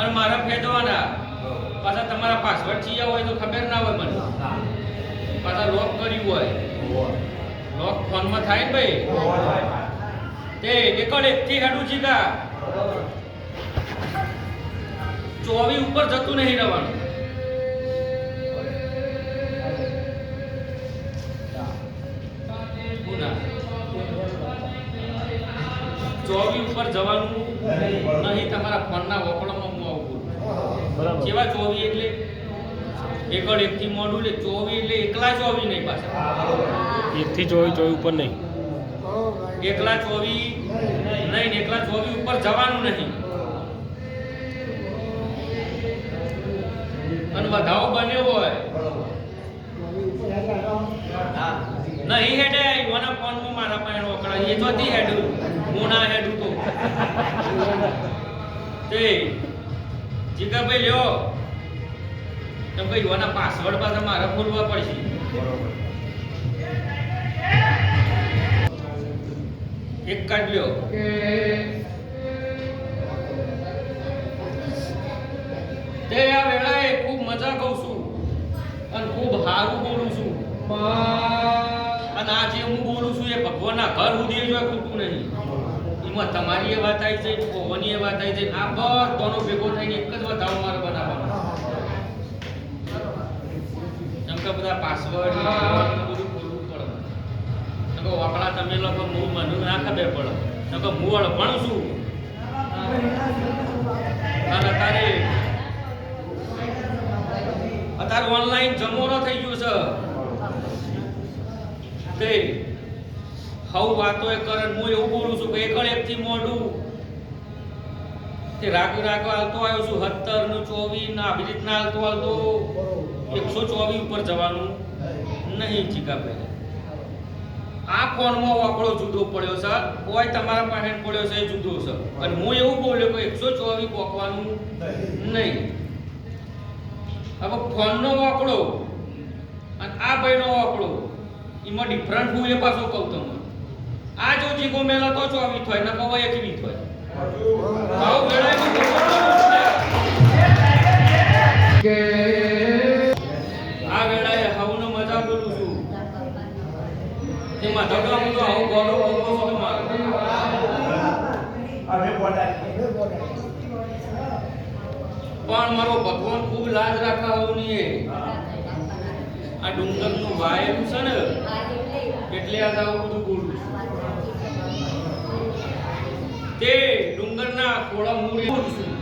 અને મારા ફેદવાના પાછા તમારા પાસવર્ડ ચીયા હોય તો ખબર ના હોય મને. પાછા લોક કર્યું હોય. લોક ફોનમાં થાય ને ભાઈ? તે એકડ એકથી હેડું ચીકા ચોવી ઉપર જતું નહીં રહેવાનું. પુના. ચોવી ઉપર જવાનું નહીં, તમારા ફોનના વપરામાં જેવા ચોવી એટલે એકડ એકથી મોડું એટલે ચોવી એટલે એકલા ચોવી નહીં પાછા. એકથી ચોવી ચોવી ઉપર નહીં. એકલા ચોવી નહીં એકલા ચોવી ઉપર જવાનું નહીં. અને વધાવો બન્યો હોય. નહીં હેડે ફોન ફોનમાં મારા પાસે રોકડા એ તો હતી હેડું. હું ના હેડું તો. તે જીગાભાઈ લ્યો. તમે ભાઈ ઈવાના પાસવર્ડ પાછા મારા ખોલવા પડશે. એક કાર્ડ લ્યો. તે આ વેળાએ ખૂબ મજા કહું છું અને ખૂબ સારું બોલું છું. અને આ જે હું બોલું છું એ ભગવાનના ઘર સુધી જોઈ ખોટું નહીં. એમાં તમારી એ વાત આવી છે પવનની એ વાત આવી છે આ બધાનો ભેગો થઈને એક જ વધારો મારે બનાવવાનો. એમ કે બધા પાસવર્ડ બધું ખોલવું પડે. નકો વાપડા તમે લોકો હું મને ના ખબર પડે. નકો હું અળભણ છું. અને અત્યારે અત્યારે ઓનલાઈન જમવાનો થઈ ગયો છે. તે હવ વાતો એ કરે હું એવું બોલું છું કે એક થી મોડું તે રાગ રાગ હાલતો આવ્યો છું સત્તરનું ચોવીસ ના આવી રીતના હાલતો હાલતો. એકસો ચોવીસ ઉપર જવાનું. નહીં ચીકા ભાઈ આ ફોનમાં વાકડો જુદો પડ્યો છે. કોઈ તમારા પાસે પડ્યો છે, એ જુદો છે. અને હું એવું બોલ્યો કે એકસો ચોવીસ પોકવાનું નહીં. હવે ફોનનો વાકડો અને આ ભાઈનો વાકડો એમાં ડિફરન્ટ હું એ પાછો કહું તમને. આ જો જીગો મેલો તો ચોવી થાય? ને કવાય એકવી થાય. આવું વેળાએ આ વેળાએ હવનો મજા બોલું છું. એમાં ધગા હું તો આવું ગોળો બોલો છું તમારો પણ મારો ભગવાન ખૂબ લાજ રાખા હોવની એ આ ડુંગરનું વાયરું છે ને? એટલે. આ આવું બધું બોલું છું. તે ડુંગરના કોળા મૂળે છું